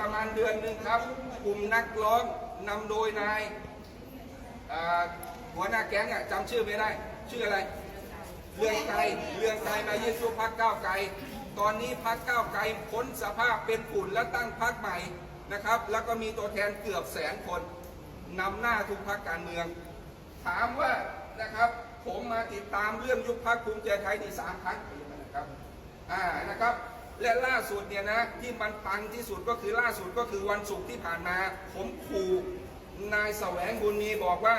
ประมาณเดือนหนึ่งครับกลุ่มนักร้องนำโดยนายหัวหน้าแก๊งอะจำชื่อไม่ได้ ชื่ออะไรเรืองไกรเรืองไกรมายื่นสู้พักก้าวไกล ตอนนี้พักก้าวไกลพ้นสภาพเป็นฝุ่นและตั้งพักใหม่นะครับ แล้วก็มีตัวแทนเกือบแสนคนนำหน้าทุกพักการเมือง ถามว่านะครับผมมาติดตามเรื่องยุบพักภูมิใจไทยนี่สามครั้งนะครับอ่านะครับ และล่าสุดเนี่ยนะที่มันปังที่สุดก็คือล่าสุดก็คือวันศุกร์ที่ผ่านมา ผมขู่นายแสวงบุญมีบอกว่า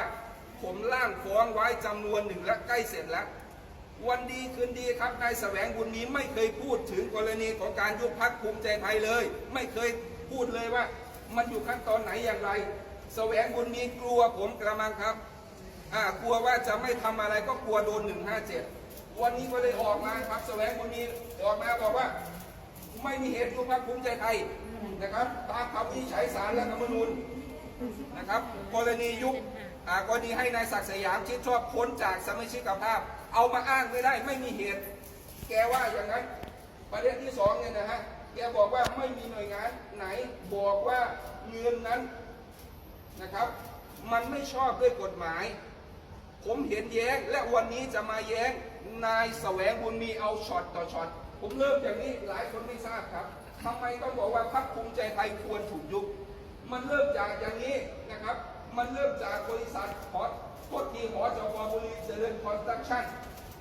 ผมล่างฟ้องไว้จำนวนหนึ่งและใกล้เสร็จแล้ว วันดีคืนดีครับนายแสวงบุญมีไม่เคยพูดถึงกรณีของการยุบพักภูมิใจไทยเลย ไม่เคยพูดเลยว่า มันอยู่ขั้นตอนไหนอย่างไรแสวงบุญมีกลัวผมกระมังครับอ่ากลัวว่าจะไม่ทำอะไรก็กลัวโดน157วันนี้ก็เลยออกมาครับแสวงบุญมีออกมาบอกว่า ไม่มีเหตุยุบพักภูมิใจไทยนะครับ ตามคำวินิจฉัยศาลและธรรมนูญนะครับ กรณียุบกรณีให้นายศักดิ์สยามชิดชอบพ้นจากสมาชิกภาพ เอามาอ้างไม่ได้ไม่มีเหตุ แกว่าอย่างนั้น ประเด็นที่สองเนี่ยนะฮะแกบอกว่าไม่มีหน่วยงานไหนบอกว่าเงินนั้นนะครับ มันไม่ชอบด้วยกฎหมาย ผมเห็นแย้งและวันนี้จะมาแย้งนายแสวงบุญมีเอาช็อตต่อช็อต ผมเริ่มอย่างนี้หลายคนไม่ทราบครับทำไมต้องบอกว่าพรรคภูมิใจไทยควรถูกยุบมันเริ่มจากอย่างนี้นะครับ มันเริ่มจากบริษัทขอโทษทีหอจกบุรีเจริญคอนสตรักชั่น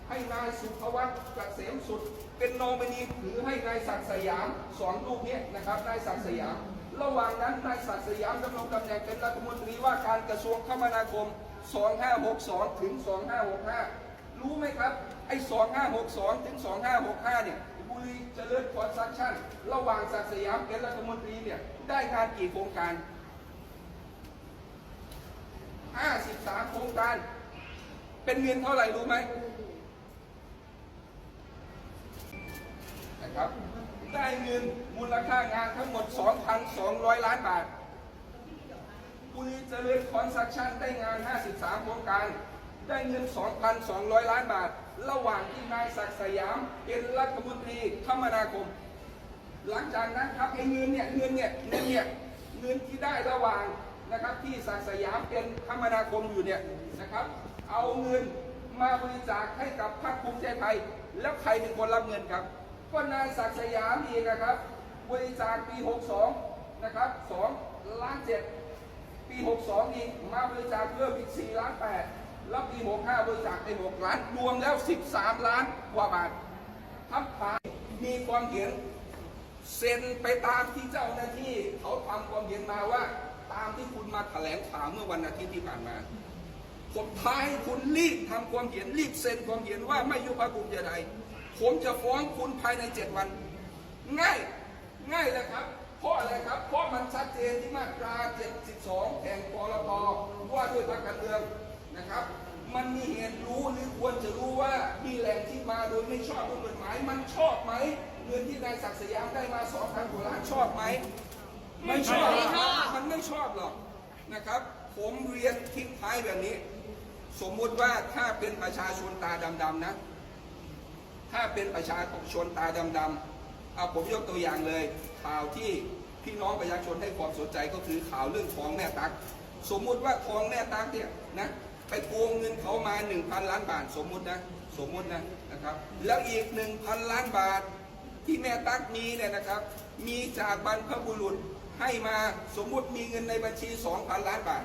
ให้นายสุภวัฒน์เกษมสุด เป็นนอมินีหรือให้นายศักดิ์สยามสองลูกเนี้ยนะครับนายศักดิ์สยาม ระหว่างนั้นนายศักดิ์สยามดำรงตำแหน่งเป็นรัฐมนตรีว่าการกระทรวงคมนาคม 2562 ถึง 2565 รู้ไหมครับ ไอ้ 2562 ถึง 2565 เนี่ยบุรีเจริญคอนสตรักชั่น ระหว่างศักสยามเป็นรัฐมนตรีเนี่ย ได้งานกี่โครงการ 53 โครงการ เป็นเงินเท่าไหร่รู้ไหมนะครับ ได้เงินมูลค่างานทั้งหมด 2,200 ล้านบาทบุรีเจริญคอนสตรักชั่นได้งาน 53 โครงการ ได้เงิน 2,200 ล้านบาท ระหว่างที่นายศักดิ์สยาม เป็นรัฐมนตรีคมนาคม หลังจากนั้นครับไอ้เงินเนี่ยเงินเนี่ยเงินเนี่ยเงินที่ได้ระหว่างนะครับที่ศักดิ์สยามเป็นคมนาคมอยู่เนี่ยนะครับ เอาเงินมาบริจาคให้กับพรรคภูมิใจไทย แล้วใครเป็นคนรับเงินครับ ก็นายศักดิ์สยามเอีกนะครับ บริจาคปี 62 นะครับ2ล้าน7ปี 62อีกมาบริจาคเพิ่มอีก4ล้าน8 แล้วปี65บริจาคไป6ล้าน รวมแล้ว13ล้านกว่าบาททำผ่านมีความเห็นเซ็นไปตามที่เจ้าหน้าที่ เขาทำความเห็นมาว่า ตามที่คุณมาแถลงข่าวเมื่อวันอาทิตย์ที่ผ่านมาผมท้ายคุณรีบทำความเห็นรีบเซ็นความเห็นว่าไม่ยุบพรรคภูมิใจไทยผมจะฟ้องคุณภายในเจ็ดวัน ง่ายง่ายเลยครับเพราะอะไรครับ เพราะมันชัดเจนที่มาตรา 72 แห่งพรบว่าด้วยพรรคการเมือง มายมันชอบไหมเงินที่นายศักดิ์สยามได้มา2,000กว่าล้านชอบไหมไม่ชอบไม่ชอบมันไม่ชอบหรอกนะครับ ผมเรียนทิ้งท้ายแบบนี้ สมมุติว่าถ้าเป็นประชาชนตาดำๆนะ ถ้าเป็นประชาชนตาดำๆเอาผมยกตัวอย่างเลย ข่าวที่พี่น้องประชาชนให้ความสนใจก็คือข่าวเรื่องทองแม่ตัก สมมุติว่าทองแม่ตักเนี่ยนะ ไปโกงเงินเขามา 1,000 ล้านบาทสมมุตินะสมมุตินะนะครับ แล้วอีก 1,000 ล้านบาทที่แม่ตั๊กมีเนี่ยนะครับ มีจากบรรพบุรุษให้มาสมมุติมีเงินในบัญชี 2,000 ล้านบาท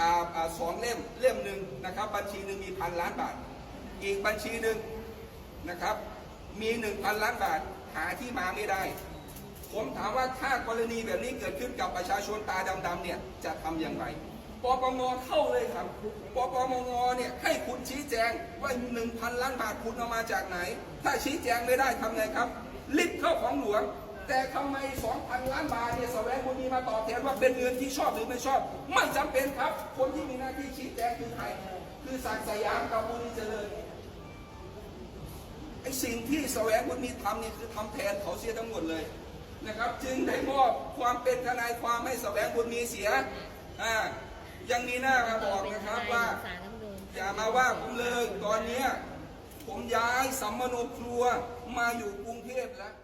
อ่าอ่าสองเล่มเล่มหนึ่งนะครับ บัญชีหนึ่งมีพันล้านบาท อีกบัญชีหนึ่งนะครับ มี 1,000 ล้านบาทหาที่มาไม่ได้ ผมถามว่าถ้ากรณีแบบนี้เกิดขึ้นกับประชาชนตาดำๆเนี่ยจะทำอย่างไร ปปงเข้าเลยครับปปมงเนี่ยให้คุณชี้แจงว่า1,000ล้านบาทคุณเอามาจากไหน ถ้าชี้แจงไม่ได้ทำไงครับลิบเข้าของหลวง แต่ทำไม2,000ล้านบาทเนี่ยแสวงบุญมีมาตอบแทนว่าเป็นเงินที่ชอบหรือไม่ชอบ ไม่จำเป็นครับ คนที่มีหน้าที่ชี้แจงคือใคร คือศักสยามกับบุรีเจริญไอ้สิ่งที่แสวงบุญมีทำนี่คือทำแทนเขาเสียทั้งหมดเลยนะครับ จึงได้มอบความเป็นทนายความให้แสวงบุญมีเสียอ่า ยังมีหน้ามาบอกนะครับว่า อย่ามาว่าผมเลยตอนนี้ผมย้ายสัมมโนครัวมาอยู่กรุงเทพแล้ว